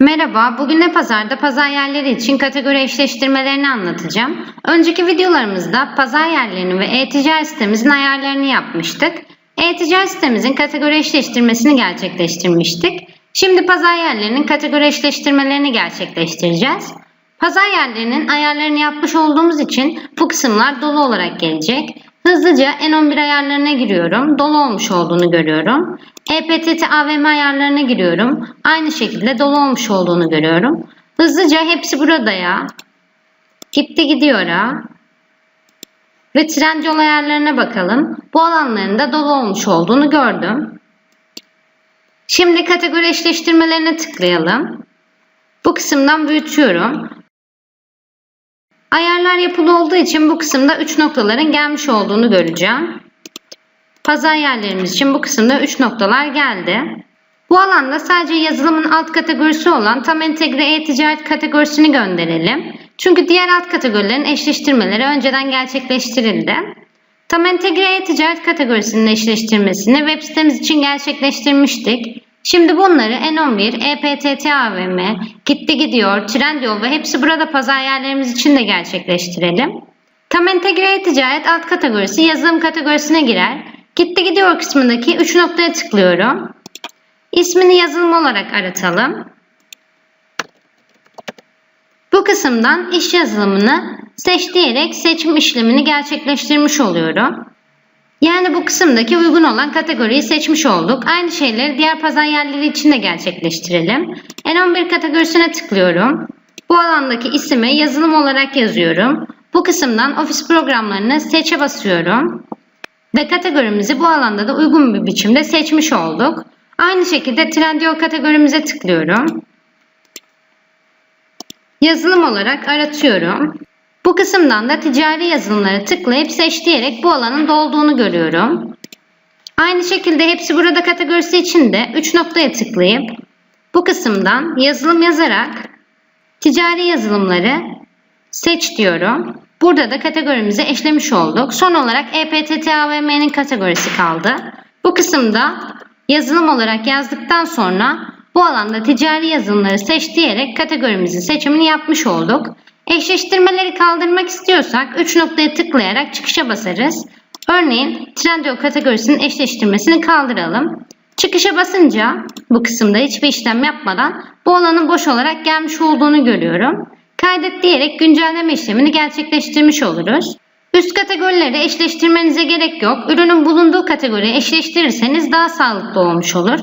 Merhaba, bugün de pazarda pazar yerleri için kategori eşleştirmelerini anlatacağım. Önceki videolarımızda pazar yerlerini ve e-ticaret sitemizin ayarlarını yapmıştık. E-ticaret sitemizin kategori eşleştirmesini gerçekleştirmiştik. Şimdi pazar yerlerinin kategori eşleştirmelerini gerçekleştireceğiz. Pazar yerlerinin ayarlarını yapmış olduğumuz için bu kısımlar dolu olarak gelecek. Hızlıca N11 ayarlarına giriyorum. Dolu olmuş olduğunu görüyorum. EPTT AVM ayarlarına giriyorum. Aynı şekilde dolu olmuş olduğunu görüyorum. Hızlıca hepsi burada ya. Gitti gidiyor ha. Ve Trendyol ayarlarına bakalım. Bu alanların da dolu olmuş olduğunu gördüm. Şimdi kategori eşleştirmelerine tıklayalım. Bu kısımdan büyütüyorum. Ayarlar yapılı olduğu için bu kısımda 3 noktaların gelmiş olduğunu göreceğim. Pazar yerlerimiz için bu kısımda 3 noktalar geldi. Bu alanda sadece yazılımın alt kategorisi olan tam entegre e-ticaret kategorisini gönderelim. Çünkü diğer alt kategorilerin eşleştirmeleri önceden gerçekleştirildi. Tam entegre e-ticaret kategorisinin eşleştirmesini web sitemiz için gerçekleştirmiştik. Şimdi bunları N11, EPTT AVM, Gitti Gidiyor, Trendyol ve hepsi burada pazar yerlerimiz için de gerçekleştirelim. Tam entegre ticaret alt kategorisi yazılım kategorisine girer. Gitti Gidiyor kısmındaki 3 noktaya tıklıyorum. İsmini yazılım olarak aratalım. Bu kısımdan iş yazılımını seç diyerek seçim işlemini gerçekleştirmiş oluyorum. Yani bu kısımdaki uygun olan kategoriyi seçmiş olduk. Aynı şeyleri diğer pazar yerleri için de gerçekleştirelim. N11 kategorisine tıklıyorum. Bu alandaki ismi yazılım olarak yazıyorum. Bu kısımdan ofis programlarını seçe basıyorum. Ve kategorimizi bu alanda da uygun bir biçimde seçmiş olduk. Aynı şekilde Trendyol kategorimize tıklıyorum. Yazılım olarak aratıyorum. Bu kısımdan da ticari yazılımları tıklayıp seç diyerek bu alanın dolduğunu görüyorum. Aynı şekilde hepsi burada kategorisi için de 3 noktaya tıklayıp bu kısımdan yazılım yazarak ticari yazılımları seç diyorum. Burada da kategorimizi eşlemiş olduk. Son olarak EPTT AVM'nin kategorisi kaldı. Bu kısımda yazılım olarak yazdıktan sonra bu alanda ticari yazılımları seç diyerek kategorimizin seçimini yapmış olduk. Eşleştirmeleri kaldırmak istiyorsak 3 noktaya tıklayarak çıkışa basarız. Örneğin Trendyol kategorisinin eşleştirmesini kaldıralım. Çıkışa basınca bu kısımda hiçbir işlem yapmadan bu alanın boş olarak gelmiş olduğunu görüyorum. Kaydet diyerek güncelleme işlemini gerçekleştirmiş oluruz. Üst kategorileri eşleştirmenize gerek yok. Ürünün bulunduğu kategoriyi eşleştirirseniz daha sağlıklı olmuş olur.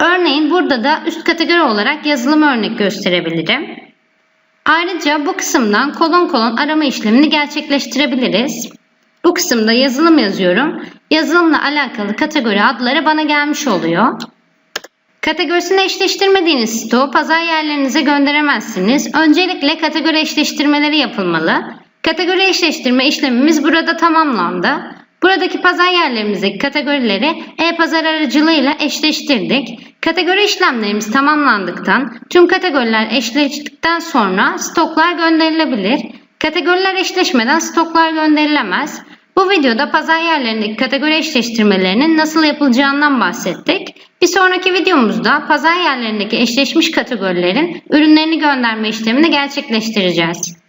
Örneğin burada da üst kategori olarak yazılım örnek gösterebilirim. Ayrıca bu kısımdan kolon kolon arama işlemini gerçekleştirebiliriz. Bu kısımda yazılım yazıyorum. Yazılımla alakalı kategori adları bana gelmiş oluyor. Kategorisini eşleştirmediğiniz stoğu pazar yerlerinize gönderemezsiniz. Öncelikle kategori eşleştirmeleri yapılmalı. Kategori eşleştirme işlemimiz burada tamamlandı. Buradaki pazar yerlerimizdeki kategorileri e-pazar aracılığıyla eşleştirdik. Kategori işlemlerimiz tamamlandıktan, tüm kategoriler eşleştikten sonra stoklar gönderilebilir. Kategoriler eşleşmeden stoklar gönderilemez. Bu videoda pazar yerlerindeki kategori eşleştirmelerinin nasıl yapılacağından bahsettik. Bir sonraki videomuzda pazar yerlerindeki eşleşmiş kategorilerin ürünlerini gönderme işlemini gerçekleştireceğiz.